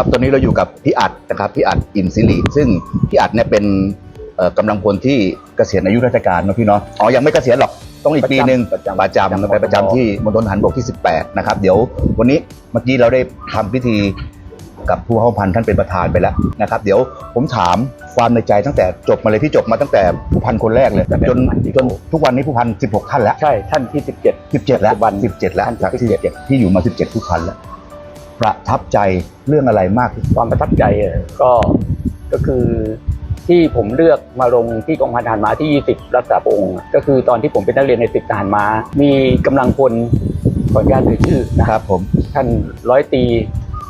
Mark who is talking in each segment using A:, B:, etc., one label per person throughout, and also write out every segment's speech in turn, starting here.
A: ครับตอนนี้เราอยู่กับพี่อัดนะครับพี่อัดอินซิริซึ่งพี่อัดเนี่ยเป็นเอ่อกำลังพลที่เกษียณอายุราชการเนอะพี่เนาะอ๋อยังไม่เกษียณหรอกต้องอีกปีหนึ่ง
B: ประจำ
A: ประจำไปประจำที่มณฑลทหารบกที่ 18 นะครับ เดี๋ยววันนี้เมื่อกี้เราได้ทำพิธีกับผู้เข้าพันท่านเป็นประธานไปแล้วนะครับ เดี๋ยวผมถามความในใจตั้งแต่จบมาเลยพี่จบมาตั้งแต่ผู้พันคนแรกเลยจนจนทุกวันนี้ผู้พัน16 ท่านแล้ว
B: ใช่ท่านที่สิบเจ็ด
A: 17 แล้ว
B: ปัจจุบัน
A: 17 แล้ว
B: ท่าน
A: จากที่
B: 17
A: 17ที่อยู่มา 17 ผู้พันแล้ว ประทับใจเรื่องอะไรมากที่สุด
B: ความประทับใจอะก็ก็คือที่ผมเลือกมาลงที่กองพันทหารม้าที่ 20 รักษาพระองค์ ก็คือตอนที่ผมเป็นนักเรียนในสิบทหารม้า มีกำลังพลขออนุญาตเอ่ยชื่อนะ
A: ครับผม
B: ท่านร้อยตรี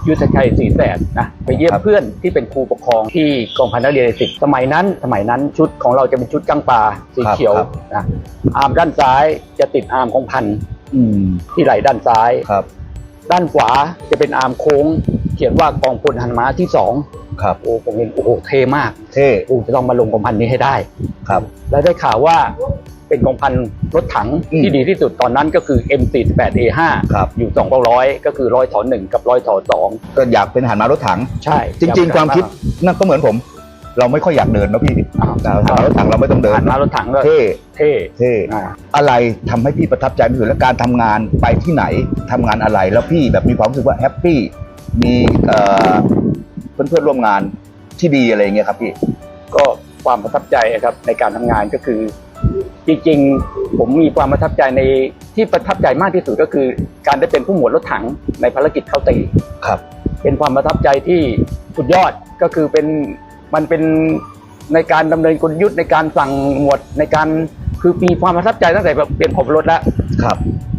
B: ยุทธชัยศรีแสนนะไปเยี่ยม
A: ครับ
B: เพื่อนที่เป็นครูปกครองที่กองพันนักเรียนในสิบสมัยนั้น สมัยนั้นชุดของเราจะเป็นชุดก้างปลาสีเขียวนะอาร์มด้านซ้ายจะติดอาร์มของพัน
A: อืม
B: ที่ไหล่ด้านซ้าย
A: ครับ
B: ด้านขวาจะเป็นอาร์มโค้ง เขียนว่ากองพลหันม้าที่สอง
A: ครับ
B: โอ้ผมเห็นโอ้โหเท่มาก
A: เท่
B: โอ้จะต้องมาลงกองพันนี้ให้ได้
A: ครับ
B: แล้วได้ข่าวว่าเป็นกองพันรถถัง
A: อืม
B: ที่ดีที่สุดตอนนั้นก็คือ M48A5
A: ครับ
B: อยู่2 0 0ก็คือร้อยถอหนึ่งกับร้อยถอสอง
A: ก็อยากเป็นทหารมารถถัง
B: ใช่
A: จริง ๆ ความคิดนั่นก็เหมือนผม เราไม่ค่อยอยากเดินนะพี่
B: อ้าว
A: ทหารมารถถังเราไม่ต้องเดิน
B: หันมารถถังก็
A: เท่
B: เท่
A: เท่
B: อ่า
A: อะไรทำให้พี่ประทับใจที่สุดและการทำงานไปที่ไหนทำงานอะไรแล้วพี่แบบมีความรู้สึกว่าแฮปปี้มีเอ่อเพื่อนๆร่วมงานที่ดีอะไรอย่างเงี้ยครับพี่
B: ก็ความประทับใจครับในการทำงานก็คือ จริงๆ ผมมีความประทับใจในที่ประทับใจมากที่สุดก็คือ การได้เป็นผู้หมวดรถถังในภารกิจเข้าตี
A: ครับ
B: เป็นความประทับใจที่สุดยอดก็คือเป็น มันเป็นในการดำเนินกลยุทธ์ในการสั่งหมวดในการคือมีความประทับใจตั้งแต่แบบเป็นผมรถแล้ว
A: ครับ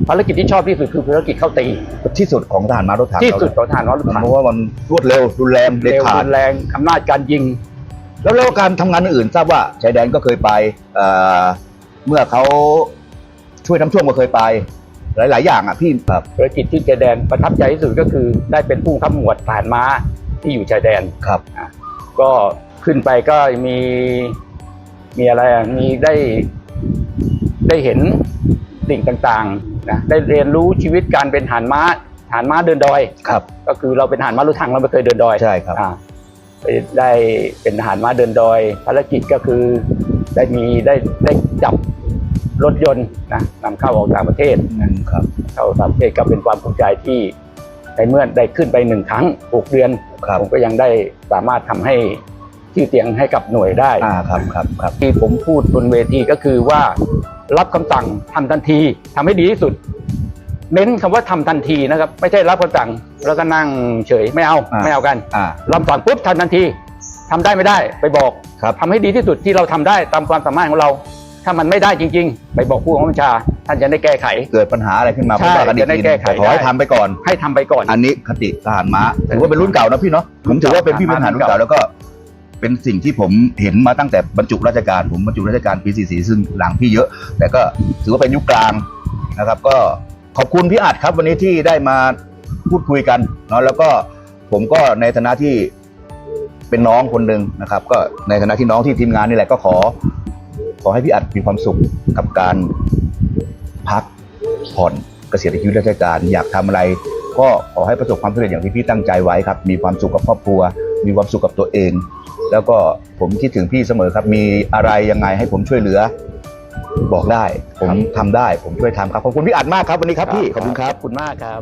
B: ภารกิจที่ชอบที่สุดคือภารกิจเข้าตี
A: ที่สุดของทหารมารถถัง
B: ที่สุด
A: เรา
B: ของทหารรถ
A: เลย
B: ถัง
A: เพราะว่ามันรวดเร็วรุนแรงเด็ด
B: เร็ว
A: ขาด
B: รุนแรงอำนาจการยิง
A: แล้วแล้วการทำงานอื่นๆทราบว่าชายแดนก็เคยไปเอ่อเมื่อเขาช่วยน้ำท่วมก็เคยไป หลาย ๆ อย่างอะพี่ครับ
B: ภารกิจที่ชายแดนประทับใจที่สุดก็คือได้เป็นผู้ขับหมวดทหารม้าที่อยู่ชายแดน
A: ครับ
B: ก็ขึ้นไปก็มีมีอะไรอะมีได้ได้เห็นสิ่งต่างๆนะได้เรียนรู้ชีวิตการเป็นทหารม้าทหารม้าเดินดอย
A: ครับ
B: ก็คือเราเป็นทหารม้ารถถังเราไม่เคยเดินดอย
A: ใช่ครับ
B: อ่าไปได้เป็นทหารม้าเดินดอย ภารกิจก็คือได้มีได้ได้จับรถยนต์นะนำเข้าออกต่างประเทศ
A: อืมครับ
B: เข้าต่างประเทศก็เป็นความภูมิใจที่ในเมื่อได้ขึ้นไปหนึ่งครั้งหกเดือน
A: ครับ
B: ผมก็ยังได้สามารถทำให้ชื่อเสียงให้กับหน่วยได้
A: อ่าครับครับครับ
B: ที่ผมพูดบนเวทีก็คือว่ารับคำสั่งทำทันทีทำให้ดีที่สุด เน้นคำว่าทำทันทีนะครับ ไม่ใช่รับคำสั่งแล้วก็นั่งเฉยไม่เอา
A: อ่า
B: ไม่เอากัน
A: อ่า
B: รับสั่งปุ๊บทำทันทีทำได้ไม่ได้ไปบอก
A: ครับ
B: ทำให้ดีที่สุดที่เราทำได้ตามความสามารถของเรา ถ้ามันไม่ได้จริงๆ ไปบอกผู้บังคับบัญชา ท่านจะได้แก้ไข
A: เกิดปัญหาอะไรขึ้นมา
B: ใช่
A: ก็ว่ากันอี
B: จะได้
A: ที
B: แก้ไข
A: แต่ขอให้
B: ได้
A: ทำไปก่อน
B: ให้ทำไปก่อน
A: อันนี้คติทหารม้าถือว่าเป็นรุ่นเก่านะพี่เนาะผมถือว่าเป็นพี่เป็นทหารรุ่นเก่าแล้วก็ เป็นสิ่งที่ผมเห็นมาตั้งแต่บรรจุราชการ ผมบรรจุราชการปี44ซึ่งหลังพี่เยอะ แต่ก็ถือว่าเป็นยุคกลางนะครับ ก็ขอบคุณพี่อัดครับ วันนี้ที่ได้มาพูดคุยกันเนาะแล้วก็ผมก็ในฐานะที่เป็นน้องคนหนึ่งนะครับ ก็ในฐานะที่น้องที่ทีมงานนี่แหละก็ขอ ขอให้พี่อัดมีความสุขกับการพักผ่อนเกษียณอายุราชการ อยากทำอะไร ก็ขอให้ประสบความสำเร็จอย่างที่พี่ตั้งใจไว้ครับ มีความสุขกับครอบครัว มีความสุขกับตัวเอง แล้วก็ผมคิดถึงพี่เสมอครับ มีอะไรยังไงให้ผมช่วยเหลือ บอกได้ ผมทำได้ ผมช่วยทำครับ ขอบคุณพี่อัดมากครับวันนี้ครับพี่ ขอบคุณครับ
B: ขอบคุณมากครับ